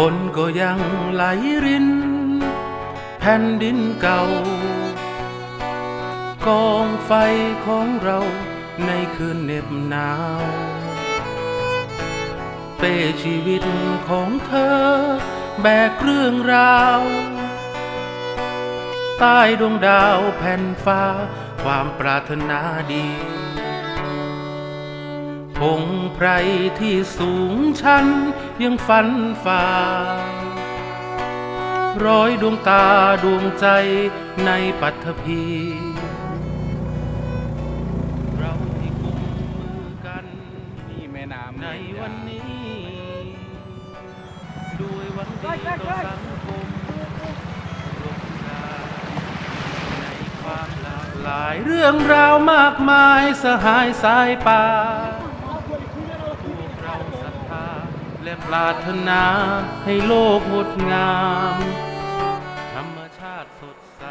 ฝนก็ยังไหลริน แผ่นดินเก่า กองไฟของเราในคืนเหน็บหนาว เป้ชีวิตของเธอ แบกเรื่องราว ใต้ดวงดาวแผ่นฟ้า ความปรารถนาดี พงไพรที่สูงชันยังฝันฝ่า ร้อยดวงตาดวงใจในปัทภีเราที่กุมมือกันนี่แม่น้ำในวันนี้ ด้วยวังดีต่อสังคมรวมกันในความหลากหลายเรื่องราวมากมายสหายสายป่าพวกเราศรัทธาและ ปรารถนาให้โลกงดงาม ธรรมชาติสดใส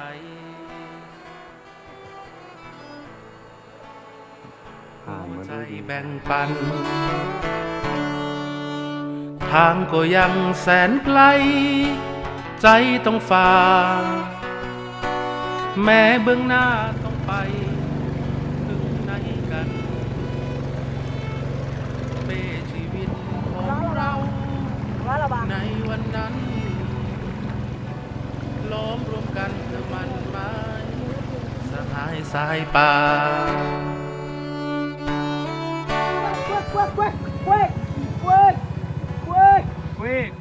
ห่างหัวมาใจด้วยแบ่งปัน ทางก็ยังแสนไกล ใจต้องฝ่า แม้เบื้องหน้าต้องไป หายสายป่าเว้ยเว้ยใน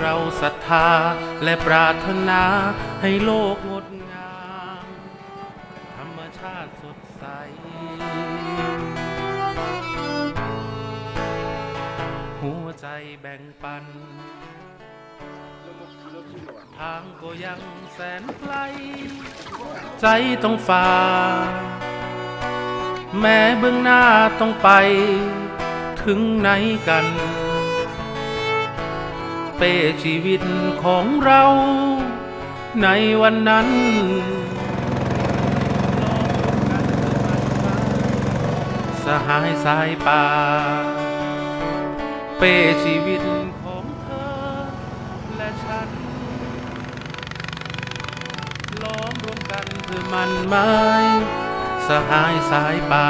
เราศรัทธาและปรารถนาให้โลกงดงาม ธรรมชาติสดใส หัวใจแบ่งปัน ทางก็ยังแสนไกล ใจต้องฝ่า แม้เบื้องหน้าต้องไป ถึงไหนกัน เป้ชีวิตของเรา ในวันนั้นสหายสายป่า เป้ชีวิตของเธอ และฉัน ล้อมรวมกันเพื่อมันไม้ สหายสายป่า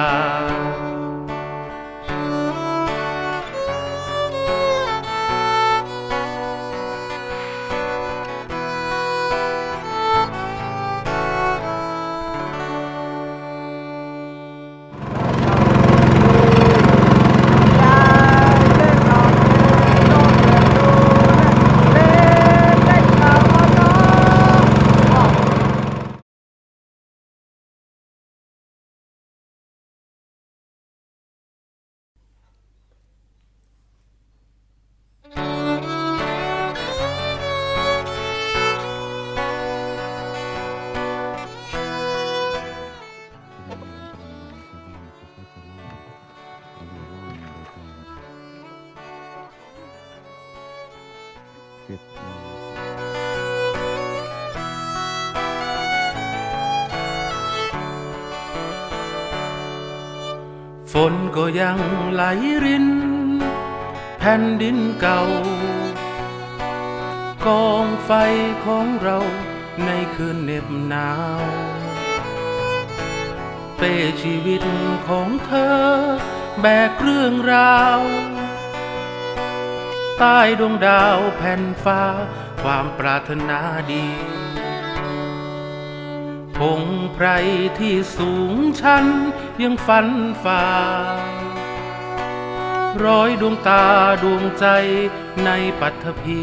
ฝนก็ยังไหลริน แผ่นดินเก่า กองไฟของเราในคืนเหน็บหนาว เป้ชีวิตของเธอ แบกเรื่องราวใต้ดวงดาวแผ่นฟ้า ความปรารถนาดี พงไพรที่สูงชันยังฝันฝ่าร้อยดวงตาดวงใจในปัทภี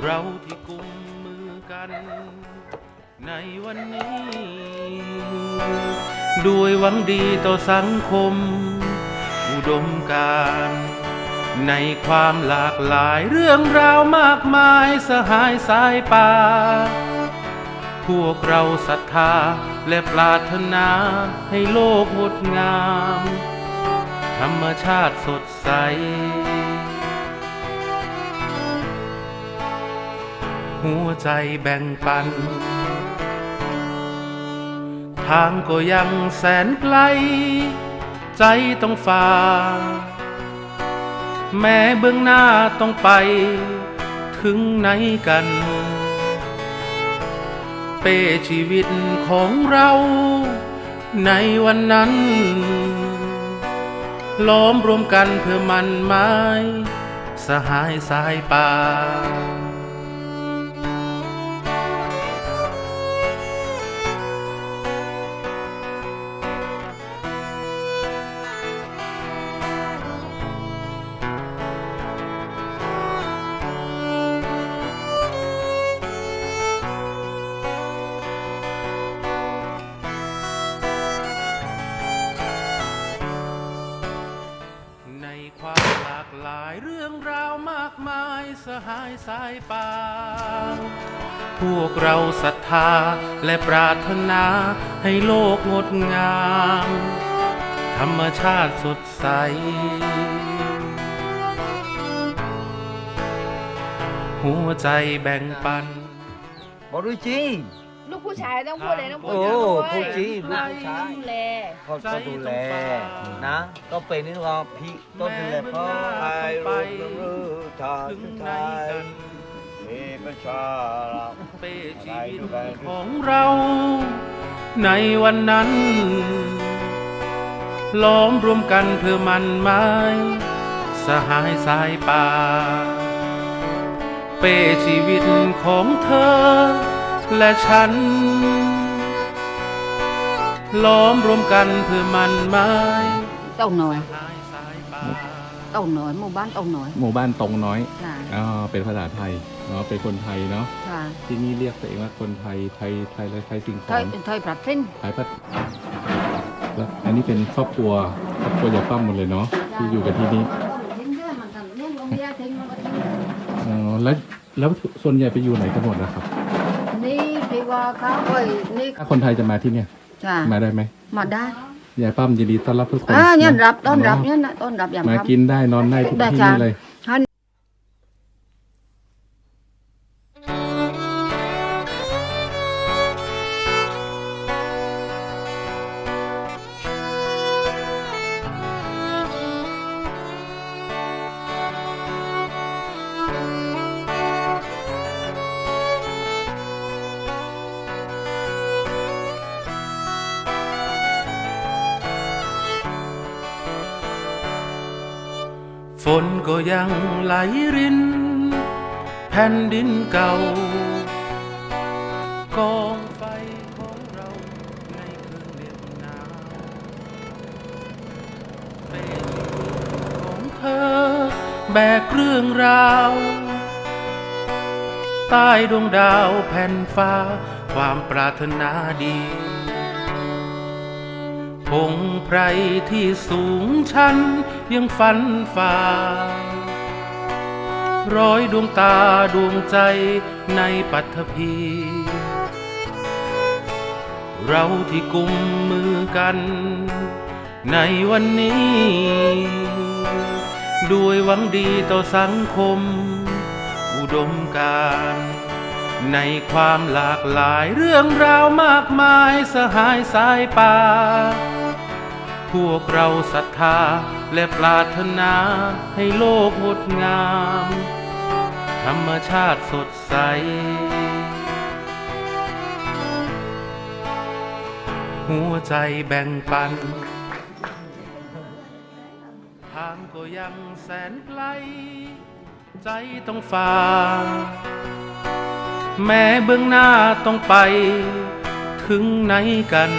เราที่กุมมือกันในวันนี้ ด้วยหวังดีต่อสังคม อุดมการในความหลากหลายเรื่องราวมากมายสหายสายป่า พวกเราศรัทธาและปรารถนาให้โลกงดงาม ธรรมชาติสดใส หัวใจแบ่งปัน ทางก็ยังแสนไกล ใจต้องฝ่า แม้เบื้องหน้าต้องไป ถึงไหนกัน เป้ชีวิตของเรา ในวันนั้น ล้อมรวมกันเพื่อมันไม้ สหายสายป่า หายสายป่า พวกเราศรัทธาและปรารถนาให้โลกงดงาม ธรรมชาติสดใส หัวใจแบ่งปัน บอกด้วยจริง ลูกผู้ชายต้องพูดเลยต้องพูดโอ้เยอะด้วยพูดจริงลูกผู้ชาย ดูแลเขาก็ดูแลนะ ก็เป็นนี่ว่าพี่ก็ดูแลพ่อไอ้ลูกรู้ทางถึงสุดไหนท้ายกันมีประชารัฐเป้ชีวิตของเรา ในวันนั้น ล้อมรวมกันเพื่อมันไม้ สหายสายป่า เป้ชีวิตของเธอ และฉัน ล้อมรวมกันเพื่อมันไม้เต้าหน่อยสหายสายป่าเต้าหน่อยหมู่บ้านเต้าหน่อยหมู่บ้านตรงน้อยค่ะอ๋อเป็นภาษาไทยเนาะเป็นคนไทยเนาะค่ะที่นี่เรียกตัวเองว่าคนไทยไทยไทยและไทยสิ่งขไทอยงไทยปรัดสิ้น ไทยพัดแล้วอันนี้เป็นครอบครัวครอบครัวยายป้าหมดเลยเนาะที่อยู่กันที่นี่อ๋อแล้วแล้วส่วนใหญ่ไปอยู่ไหนกันหมดนะครับนี่ที่ ว่าเขาเอ้ยนี่ถ้าคนไทยจะมาที่เนี่ย จ้ะมาได้ไหมมาได้ยายป้ามยินดีต้อนรับทุกคนอ่าเนี่ยะรับต้อนรับเาะเนี่ยนะต้อนรับอย่างมาครับ กินได้นอนได้ทุกได้ที่จ้ะนี่เลย ฝนก็ยังไหลริน แผ่นดินเก่ากองไฟของเราในคืนเหน็บหนาวเป็นของเธอแบกเรื่องราวใต้ดวงดาวแผ่นฟ้าความปรารถนาดี พงไพรที่สูงชันยังฝันฝ่า ร้อยดวงตาดวงใจในปัทภี เราที่กุมมือกัน ในวันนี้ ด้วยหวังดีต่อสังคม อุดมการในความหลากหลายเรื่องราวมากมายสหายสายป่า พวกเราศรัทธาและปรารถนาให้โลกงดงาม ธรรมชาติสดใส หัวใจแบ่งปัน ทางก็ยังแสนไกล ใจต้องฝ่า แม้เบื้องหน้าต้องไป ถึงไหนกัน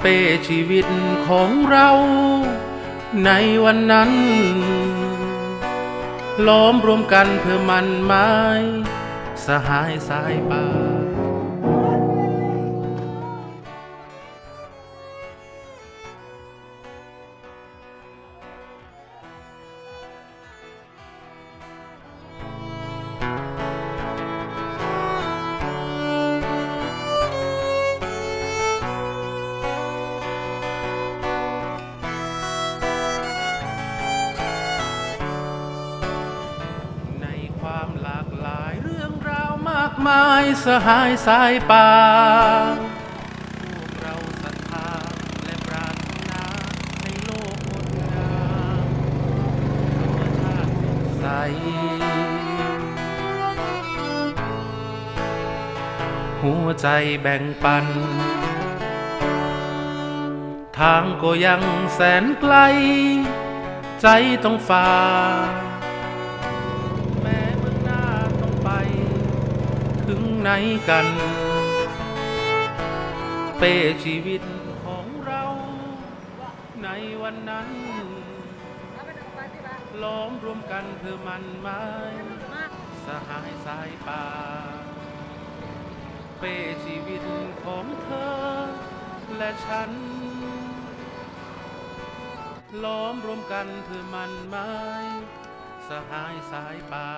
เป้ชีวิตของเราในวันนั้น ล้อมรวมกันเพื่อมันไม้ สหายสายป่า มายสหายสายป่าพวกเราศรัทธาและปรารถนาในโลกงดงามธรรมชาติสดใสหัวใจแบ่งปัน ทางก็ยังแสนไกล ใจต้องฝ่า ถึงไหนกัน เป้ชีวิตของเราในวันนั้น ล้อมรวมกันเพื่อมันไม้สหายสายป่า เป้ชีวิตของเธอและฉัน ล้อมรวมกันเพื่อมันไม้สหายสายป่า